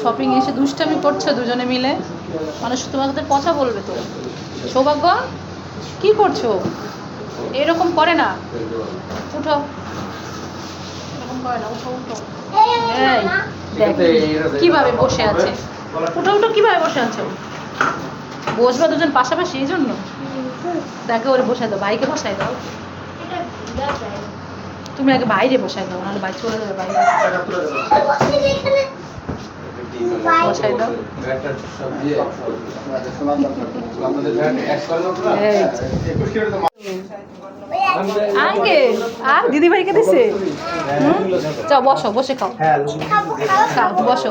Shopping এসে দুষ্টামি করছ দুজনে মিলে? মানুষ তোমাদের কথা বলবে তো। সৌভাগ্য? কি করছ? এরকম করে না। উঠো। এরকম করে না। উঠো উঠো। দেখ কীভাবে বসে আছে? উঠো উঠো কীভাবে বসে আছো? বসবা দুজন পাশাপাশি এই জন্য? দেখো ওরে বসাই দাও। ভাইকে বসাই দাও। তুমি আগে বাইরে বসাই দাও নাহলে বাইরে চলে যাবে বাইরে বসাই দাও। আগে আর দিদি ভাইকে দিছে? যাও বসো বসে খাও। খাও বসো।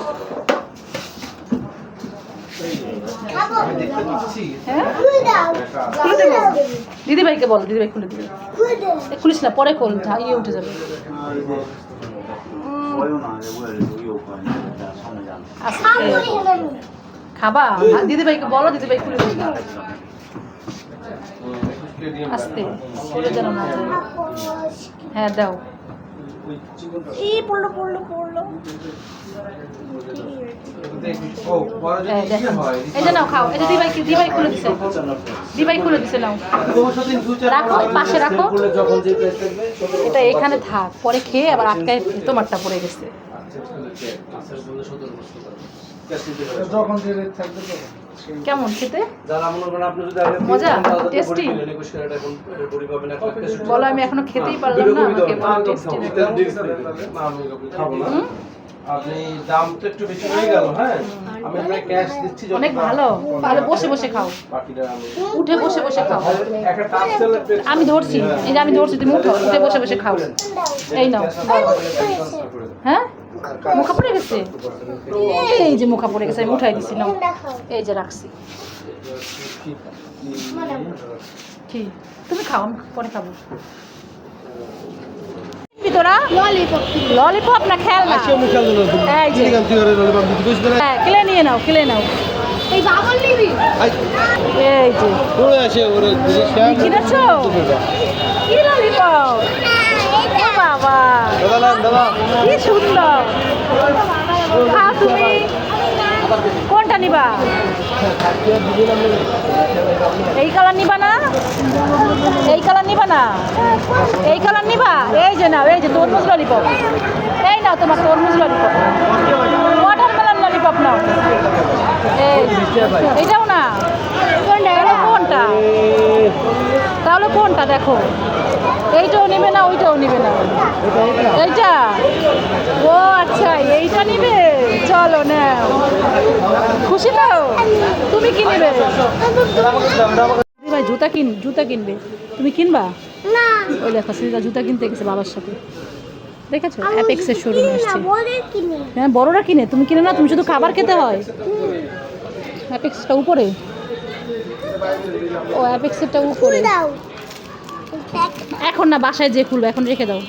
হ্যাঁ দেবো দিদি ভাইকে বল দিদি ভাই খুলে দিবে। খুলিস না, পরে খোল ইয়ে উঠে যাবে। খাবা? দিদি ভাইকে বলো দিদি ভাই খুলে দিবে। আস্তে। হ্যাঁ দাও। এই পড়ল পড়ল পড়ল। হ্যাঁ, দেখো। এই যে নাও খাও। এটা যে দিবাই দিবাই খুলে দিছে। দিবাই খুলে দিছে নাও। রাখো পাশে রাখো। এটা এখানে থাক পরে খেয়ে আবার আটকায় তোমারটা পড়ে গেছে। কেমন খেতে? যারা করেন আপনি যদি আগে মজা? তেষট্টি বলো আমি এখনও খেতেই পারলাম না আমাকে বলো টেস্টি আমি। আপনি একটু বেশি হয়ে গেল হ্যাঁ? আমি আপনাকে ক্যাশ দিচ্ছি অনেক ভালো। তাহলে বসে বসে খাও। বাকিটা উঠে বসে বসে খাও। একটা টাপ সেলের আমি ধরছি। এই যে আমি ধরছি তুমি উঠো উঠে বসে বসে খাও। এই নাও। হ্যাঁ? মুখা পড়ে গেছে? এই যে মুখা পড়ে গেছে আমি উঠাই দিছি নাও এই যে রাখছি। কি? তুমি খাও আমি পরে খাব। তোরা ললিপপ না খেল না এই হ্যাঁ কিলে নিয়ে নাও কিলে নাও। এই বাবার নিবি? এই যে। তুমি কিনেছো? কি ললিপপ? কি সুন্দর। তুমি। কোনটা নিবা? এই কালার নিবা না? এই কালার নিবা না? এই কালার নিবা? এই যে নাও, এই যে তরমুজ ললিপপ এই নাও তোমার তরমুজ ললিপপ ওয়াটারমেলন ললিপপ নাও। এই, এটাও না? কোনটা? তাহলে কোনটা দেখো? এইটাও নিবে না ওইটাও নিবে না। এইটা? ও আচ্ছা এইটা নিবে? চলো না খুশি তো? তুমি কি নিবে? ভাই জুতা কিন জুতা কিনবে। তুমি কিনবা? না। ওই দেখো সিজা জুতা কিনতে গেছে বাবার সাথে। দেখেছ? অ্যাপেক্সের শোরুমে বলে হ্যাঁ বড়রা কিনে। তুমি কিনে না তুমি শুধু খাবার খেতে হয়। অ্যাপেক্সটা উপরে। ও অ্যাপেক্সেরটা উপরে। দাও। এখন না বাসায় যে খুলবে এখন রেখে দাও।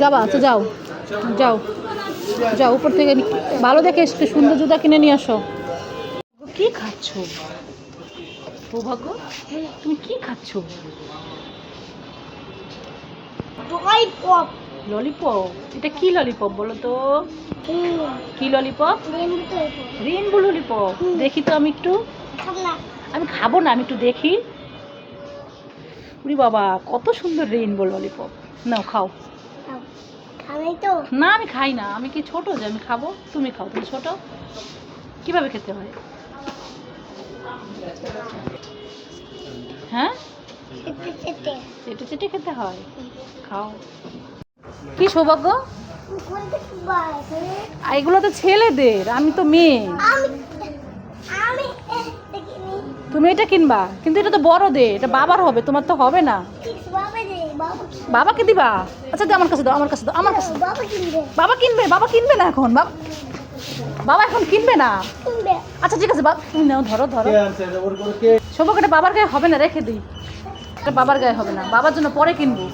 যাবা আচ্ছা যাও। যাও। যাও উপর থেকে ভালো দেখে একটু সুন্দর জুতা কিনে নিয়ে আসো। কি খাচ্ছ? সৌভাগ্য তুমি কি খাচ্ছ? ললিপপ এটা কি ললিপপ বলো তো? কি? ললিপপ রেনবো ললিপপ দেখি তো আমি একটু। আমি খাব না আমি একটু দেখি। উরি বাবা কত সুন্দর রেইনবো ললিপপ নাও খাও। তো। না আমি খাই না আমি কি ছোট যে আমি খাব? তুমি খাও তুমি ছোট। কীভাবে খেতে হয়? হ্যাঁ? চেটে চেটে। খেতে হয়? খাও। কি সৌভাগ্য? এগুলো তো ছেলেদের আমি তো মেয়ে। তুমি এটা কিনবা কিন্তু এটা তো বড় দে এটা বাবার হবে তোমার তো হবে না বাবাকে দিবা আচ্ছা আমার কাছে দাও আমার কাছে দাও আমার কাছে বাবা কিনবে বাবা কিনবে না এখন বাবা বাবা এখন কিনবে না আচ্ছা ঠিক আছে বাবা তুমি নাও ধরো ধরো সৌভাগ্য এটা বাবার গায়ে হবে না রেখে দিই এটা বাবার গায়ে হবে না বাবার জন্য পরে কিনবো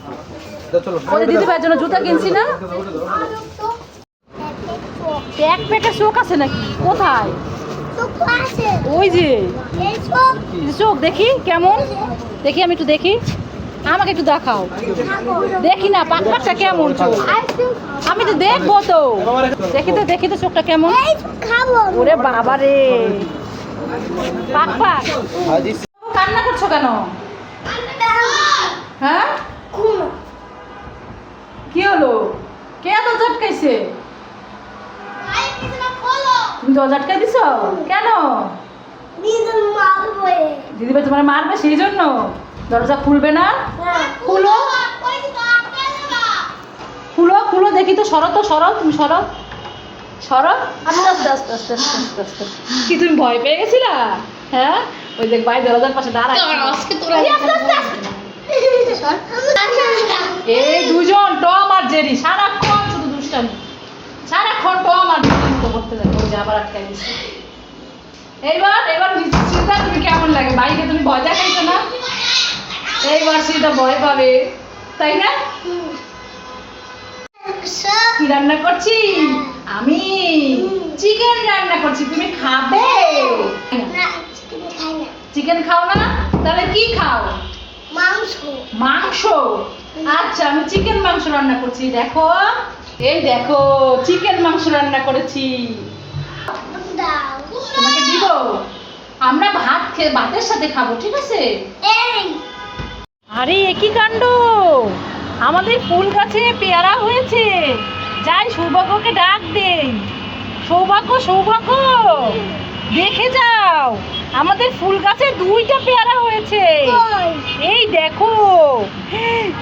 ওদের দিদি ভাইয়ের জন্য জুতা কিনছি না আর তো প্যাক প্যাকে শোক আছে নাকি কোথায় ওই যে। চোখ। দেখি কেমন? দেখি আমি একটু দেখি। আমাকে একটু দেখাও। দেখি না পাকপাকটা কেমন চোখ? আমি তো দেখব তো। দেখি তো দেখি তো চোখটা কেমন। ওরে বাবা রে। পাক পাক কান্না করছ কেন? হ্যাঁ? কি হলো? কে তো ঝটকাইছে তুমি দরজা আটকাই দিছো? কেন? দিদিভাই তোমার মারবে সেই জন্য দরজা খুলবে না? খুলো। খুলো খুলো দেখি তো সরো তো সরো তুমি সরো। সরো। আস্তে আস্তে আস্তে আস্তে আস্তে আস্তে আস্তে। কি তুমি ভয় পেয়ে গেছিলা? হ্যাঁ? ওই দেখ ভাই দরজার পাশে দাঁড়ায়। এই দুজন টম আর জেরি সারাক্ষণ শুধু দুষ্টামি। সারাক্ষণ টম আর মতো করতে ওই যে আবার আটকাই দিচ্ছে এইবার এবার সিদ্ধা তুমি কেমন লাগে? ভাইকে তুমি ভয় দেখাইছো না? এইবার সিদ্ধা ভয় পাবে তাই না? কি রান্না করছি? আমি চিকেন রান্না করছি তুমি খাবে? চিকেন খাও না? তাহলে কি খাও? মাংস। মাংস? আচ্ছা আমি চিকেন মাংস রান্না করছি দেখো। এই দেখো চিকেন মাংস রান্না করেছি। তোমাকে দিব? আমরা ভাত খেয়ে ভাতের সাথে খাব ঠিক আছে? আরে একই কাণ্ড? আমাদের ফুল গাছে পেয়ারা হয়েছে। যাই সৌভাগ্যকে ডাক দেই। সৌভাগ্য সৌভাগ্য! দেখে যাও আমাদের ফুল গাছে দুইটা পেয়ারা হয়েছে। এই দেখো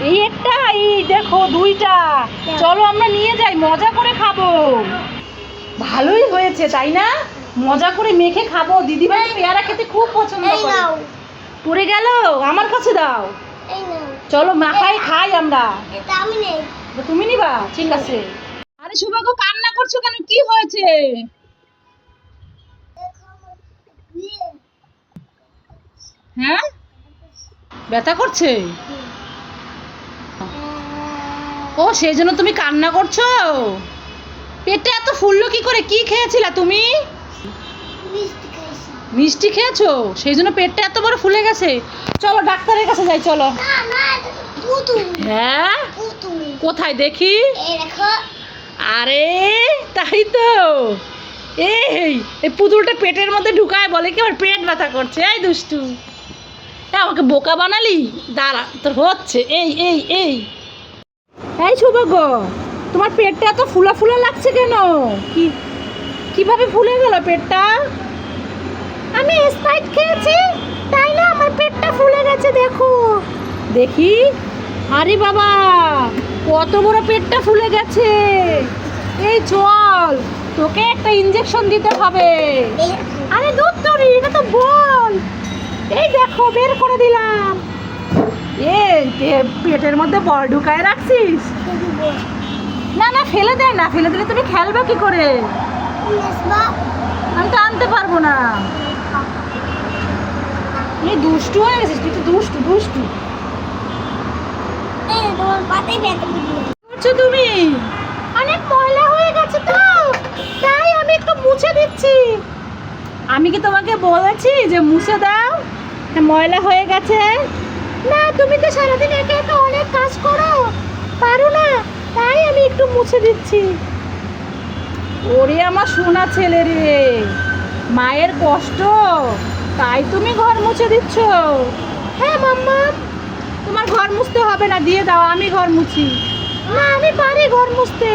এই একটা এই দেখো দুইটা। চলো আমরা নিয়ে যাই মজা করে খাব। ভালোই হয়েছে তাই না? মজা করে মেখে খাব। দিদিভাই পেয়ারা খেতে খুব পছন্দ করে। পড়ে গেল? আমার কাছে দাও। চলো মাখাই খাই আমরা। তুমি নিবা ঠিক আছে। আরে শুভাগো কান্না করছ কেন? কি হয়েছে? হ্যাঁ? ব্যথা করছে? ও সেই জন্য তুমি কান্না করছ? পেটে এত ফুললো কি করে? কি খেয়েছিলা তুমি? মিষ্টি খেয়েছো? সেই জন্য পেটটা এত বড় ফুলে গেছে। চলো ডাক্তারের কাছে যাই চলো। হ্যাঁ? কোথায় দেখি? আরে তাই তো। এই এই পুতুলটা পেটের মধ্যে ঢুকায় বলে কি আমার পেট ব্যথা করছে? এই দুষ্টু। এ, আমাকে বোকা বানালি? দাঁড়া তোর হচ্ছে। এই এই এই। এই সৌভাগ্য তোমার পেটটা এত ফুলা ফুলা লাগছে কেন? কি কীভাবে ফুলে গেল পেটটা? আমি স্প্রাইট খেয়েছি তাই না আমার পেটটা ফুলে গেছে দেখো। দেখি। আরে বাবা কত বড় পেটটা ফুলে গেছে। এই চল তোকে একটা ইঞ্জেকশন দিতে হবে। আরে দুধ তরি এটা তো বল। এই দেখো, বের করে দিলাম। এই পেটের মধ্যে বল ঢুকায় রাখছিস? না না, ফেলে দেয় না ফেলে দিলে তুমি খেলবে কি করে? আমি তো আনতে পারব না। এই দুষ্টু হয়ে গেছিস, তুই তো দুষ্টু দুষ্টু। তুমি? অনেক ময়লা হয়ে গেছে তো, তাই আমি একটু মুছে দিচ্ছি। আমি কি তোমাকে বলেছি যে মুছে দাও? ময়লা হয়ে গেছে। না তুমি তো সারাদিন একা একা অনেক কাজ করো। পারো না তাই আমি একটু মুছে দিচ্ছি। ওরে আমার সোনা ছেলে রে মায়ের কষ্ট তাই তুমি ঘর মুছে দিচ্ছ। হ্যাঁ মাম্মা। তোমার ঘর মুছতে হবে না দিয়ে দাও আমি ঘর মুছি। না আমি পারি ঘর মুছতে।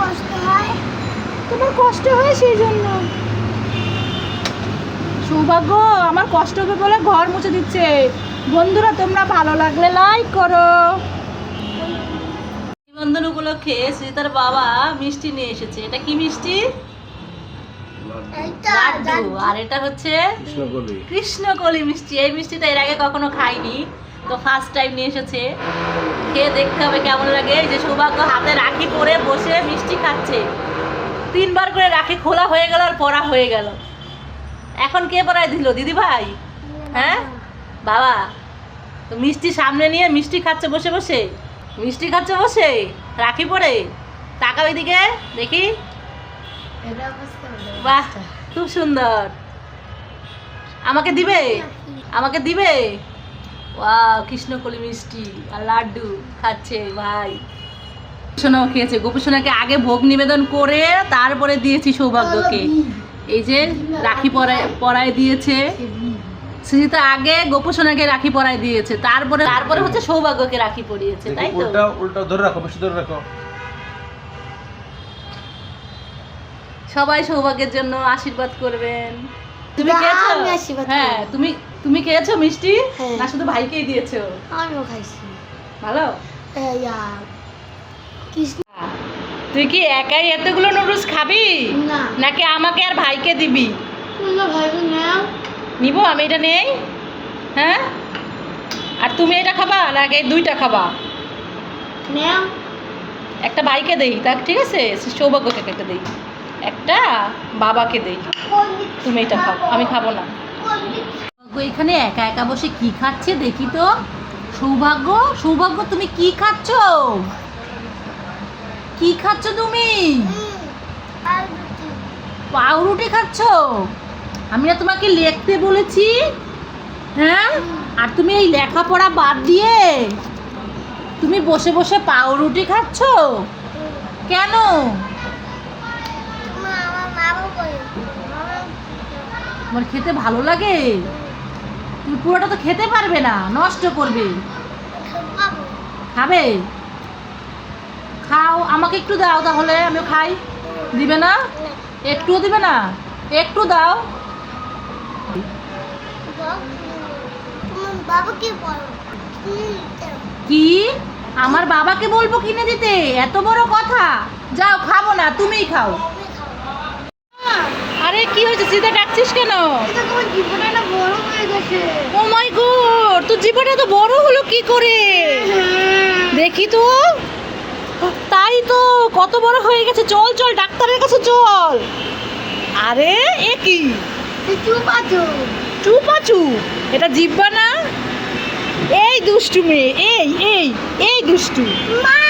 কষ্ট হয়? তোমার কষ্ট হয় সেই জন্য। সৌভাগ্য আমার কষ্ট হবে বলে ঘর মুছে দিচ্ছে। বন্ধুরা তোমরা ভালো লাগলে লাইক করো। নিবন্ধন উপলক্ষে শ্রীতার বাবা মিষ্টি নিয়ে এসেছে। এটা কি মিষ্টি? লাড্ডু। আর এটা হচ্ছে কৃষ্ণকলি। মিষ্টি। এই মিষ্টিটা এর আগে কখনো খাইনি তো ফার্স্ট টাইম নিয়ে এসেছে। খেয়ে দেখতে হবে কেমন লাগে। যে সৌভাগ্য হাতে রাখি পরে বসে মিষ্টি খাচ্ছে। তিনবার করে রাখি খোলা হয়ে গেল আর পড়া হয়ে গেল। এখন কে পড়ায় দিল দিদি ভাই হ্যাঁ? বাবা তো মিষ্টি সামনে নিয়ে মিষ্টি খাচ্ছে বসে বসে? মিষ্টি খাচ্ছে বসে? রাখি পরে? তাকাও এদিকে দেখি। বাহ খুব সুন্দর। আমাকে দিবে? আমাকে দিবে? ওয়াও কৃষ্ণকলি মিষ্টি আর লাড্ডু খাচ্ছে ভাই। সোনাও খেয়েছে গোপুসোনাকে আগে ভোগ নিবেদন করে তারপরে দিয়েছি সৌভাগ্যকে। এই যে রাখি পরায় পরায় দিয়েছে। সুজিতা আগে গোপুসোনাকে রাখি পরায় দিয়েছে তারপরে তারপরে হচ্ছে সৌভাগ্যকে রাখি পরিয়েছে তাই তো? উল্টা উল্টা ধরে রাখো বেশি ধরে রাখো। সবাই সৌভাগ্যের জন্য আশীর্বাদ করবেন। তুমি খেয়েছো? আমি আশীর্বাদ হ্যাঁ তুমি তুমি খেয়েছো মিষ্টি? হ্যাঁ। না শুধু ভাইকেই দিয়েছ? আমিও খাইছি। ভালো? এই কৃষ্ণ তুই কি একাই এতগুলো নুডলস খাবি? না। নাকি আমাকে আর ভাইকে দিবি? নিব আমি এটা নেই? হ্যাঁ? আর তুমি এটা খাবা নাকি এই দুইটা খাবা? একটা ভাইকে দেই তা ঠিক আছে? সৌভাগ্যকে একটা দেই। একটা বাবাকে দেই। তুমি এটা খাও আমি খাব না। এখানে একা একা বসে কি খাচ্ছে দেখি তো? সৌভাগ্য? সৌভাগ্য তুমি কি খাচ্ছ? কি খাচ্ছ তুমি? পাউরুটি খাচ্ছ? আমি না তোমাকে লিখতে বলেছি হ্যাঁ? আর তুমি এই লেখাপড়া বাদ দিয়ে তুমি বসে বসে পাউরুটি খাচ্ছ? কেন? তোমার খেতে ভালো লাগে? তুমি পুরোটা তো খেতে পারবে না, নষ্ট করবে। খাবে? খাও, আমাকে একটু দাও তাহলে, আমিও খাই। দিবে না? একটুও দিবে না? একটু দাও। কি? আমার বাবাকে বলব কিনে দিতে? এত বড় কথা। যাও, খাব না, তুমিই খাও। আরে, কি হয়েছে? সিধা ডাকছিস কেন? ও মাই গড, তোর জীবনটা তো বড় হলো কি করে? দেখি তো। তাই তো কত বড় হয়ে গেছে। চল চল ডাক্তারের কাছে চল। আরে এ কি? চুপাচু। এটা জিব্বা না? এই দুষ্টু মেয়ে এই এই এই দুষ্টু। মা!